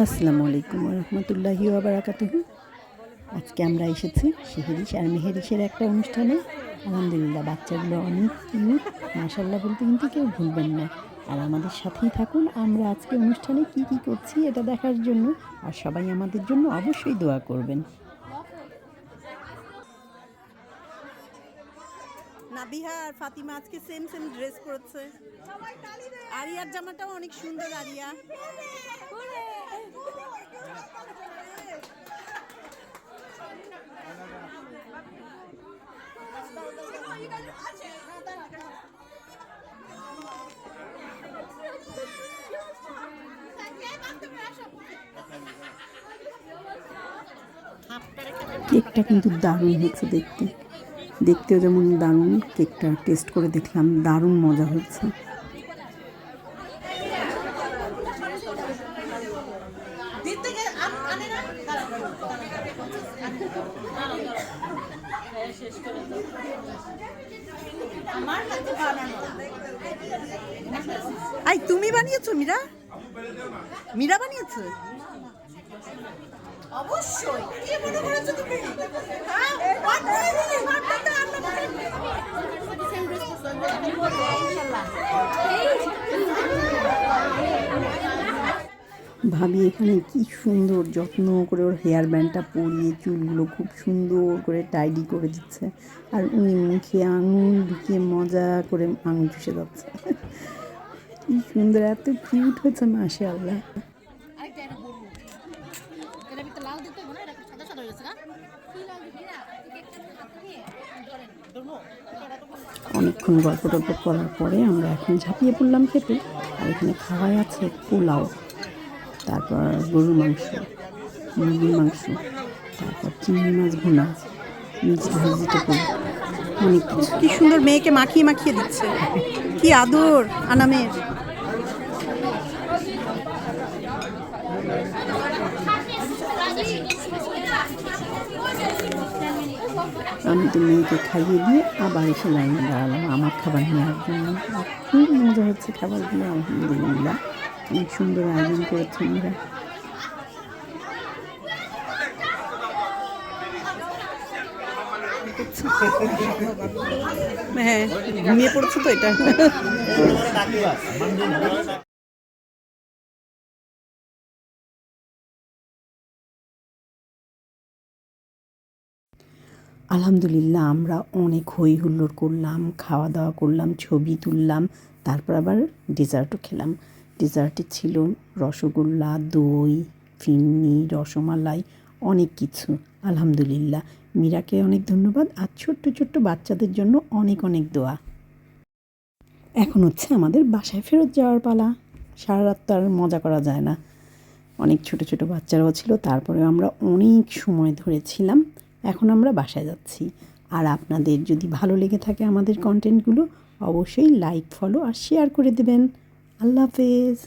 আসসালামু আলাইকুম রহমতুল্লাহি বারাকাতুহু। আজকে আমরা এসেছি শেহেরিস আর মেহেরিসের একটা অনুষ্ঠানে। আলহামদুলিল্লাহ বাচ্চাগুলো অনেক কিউট মাশাল্লাহ বলতে কিন্তু কেউ ভুলবেন না। আর আমাদের সাথেই থাকুন আমরা আজকে অনুষ্ঠানে কি কি করছি এটা দেখার জন্য। আর সবাই আমাদের জন্য অবশ্যই দোয়া করবেন। নাবিহা আর ফাতিমা আজকে সেম সেম ড্রেস পরেছে আরিয়ার জামাটাও অনেক সুন্দর আরিয়া। কেকটা কিন্তু দারুণ হয়েছে দেখতে। দেখতেও যেমন দারুণ, কেকটা টেস্ট করে দেখলাম দারুণ মজা হয়েছে। আই তুমি বানিয়েছো মীরা? মীরা বানিয়েছো? অবশ্যই। কি মনে করেছ তুমি? ভাবি, এখানে কি সুন্দর যত্ন করে ওর হেয়ার ব্যান্ডটা পরিয়ে চুলগুলো খুব সুন্দর করে টাইডি করে দিচ্ছে। আর উনি মুখে আঙুল ঢুকিয়ে মজা করে আঙুল চুষে যাচ্ছে। কি সুন্দর, এত কিউট হয়েছে মাসে আল্লাহ অনেকক্ষণ গল্প টল্প করার পরে আমরা এখন ঝাঁপিয়ে পড়লাম খেতে, আর এখানে খাওয়াই আছে পোলাও। তারপর গরুর মাংস মুরগির মাংস তারপর চিংড়ি মাছ ভুনা ভেজিটেবল অনেক কিছু। কি সুন্দর মেয়েকে মাখিয়ে মাখিয়ে দিচ্ছে। কি আদর আনামের। আমি তো মেয়েকে খাইয়ে দিয়ে আবার এসে লাইনে দাঁড়ালাম। আমার খাবার নেওয়ার জন্য। খুব মজা হচ্ছে খাবারগুলো আলহামদুলিল্লাহ। অনেক সুন্দর আয়োজন করেছে মেয়েরা হ্যাঁ ঘুমিয়ে পড়ছে তো এটা? আলহামদুলিল্লাহ, আমরা অনেক হই হুল্লোড় করলাম, খাওয়া দাওয়া করলাম, ছবি তুললাম, তারপর আবার ডেজার্টও খেলাম। ডেজার্টে ছিল রসগোল্লা, দই, ফিন্নি, রসমালাই, অনেক কিছু। আলহামদুলিল্লাহ। মীরাকে অনেক ধন্যবাদ আর ছোট্ট ছোট্ট বাচ্চাদের জন্য অনেক অনেক দোয়া। এখন হচ্ছে আমাদের বাসায় ফেরত যাওয়ার পালা। সারা রাত তো আর মজা করা যায় না। অনেক ছোট ছোট বাচ্চারাও ছিল তারপরে আমরা অনেক সময় ধরেছিলাম এখন আমরা বাসায় যাচ্ছি। আর আপনাদের যদি ভালো লেগে থাকে আমাদের কন্টেন্টগুলো অবশ্যই লাইক ফলো আর শেয়ার করে দেবেন। আল্লাহ হাফেজ